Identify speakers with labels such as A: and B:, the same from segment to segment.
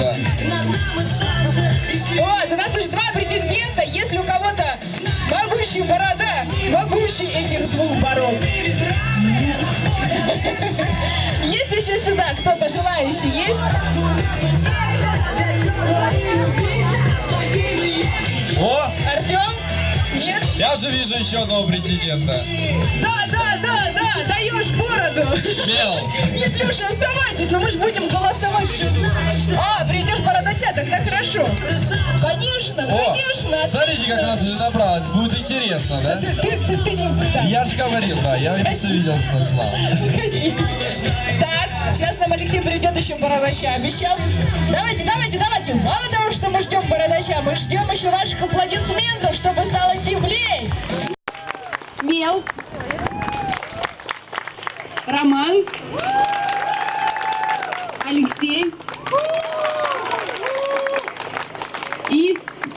A: Да.
B: Вот, у нас уже два претендента. Если у кого-то могущий борода, могущий этих двух бород. Есть еще сюда кто-то желающий? Есть?
A: О,
B: Артем? Нет?
A: я же вижу еще одного претендента.
B: Да, да, да, да, даешь бороду.
A: Мел.
B: Нет, Леша, оставайтесь, но мы же будем голосовать. Тогда хорошо. Конечно,
A: О,
B: конечно.
A: смотрите, как нас уже набралось. Будет интересно, да?
B: Ты, ты, ты, ты не... да.
A: Я же говорил, да, я все видел, знал.
B: Так, сейчас нам Алексей приведет еще бородача, обещал. Давайте, давайте, давайте. Мало того, что мы ждем бородача, мы ждем еще ваших аплодисментов, чтобы стало теплее. Мел. Роман. Алексей.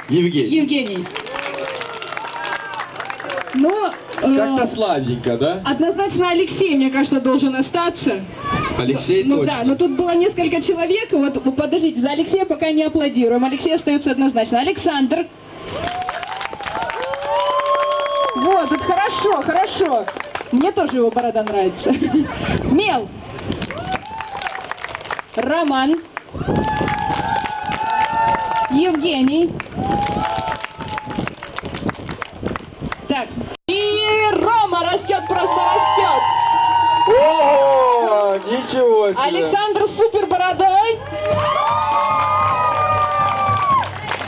A: Евгений.
B: Евгений. Ну, э,
A: слабенько, да?
B: однозначно Алексей, мне кажется, должен остаться.
A: Алексей
B: Ну да, но тут было несколько человек, вот ну, подождите, за Алексея пока не аплодируем. Алексей остается однозначно. Александр. Вот, тут хорошо, хорошо. Мне тоже его борода нравится. Мел. Роман. Евгений. Так. И Рома растет, просто растет.
A: О, ничего себе.
B: Александр супер бородой.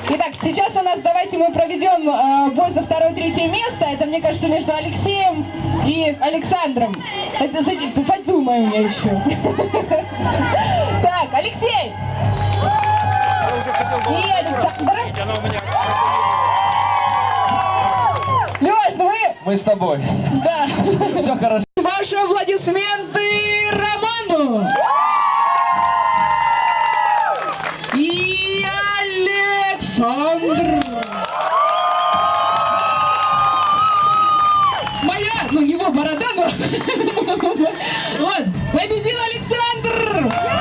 B: Итак, сейчас у нас давайте мы проведем э, бой за второе третье место. Это, мне кажется, между Алексеем и Александром. Это, знаете, подумай у меня еще.
A: Мы с тобой.
B: Да.
A: Все хорошо.
B: Ваши аплодисменты Роману! И Александр! Моя, ну его борода была. Вот, победил Александр!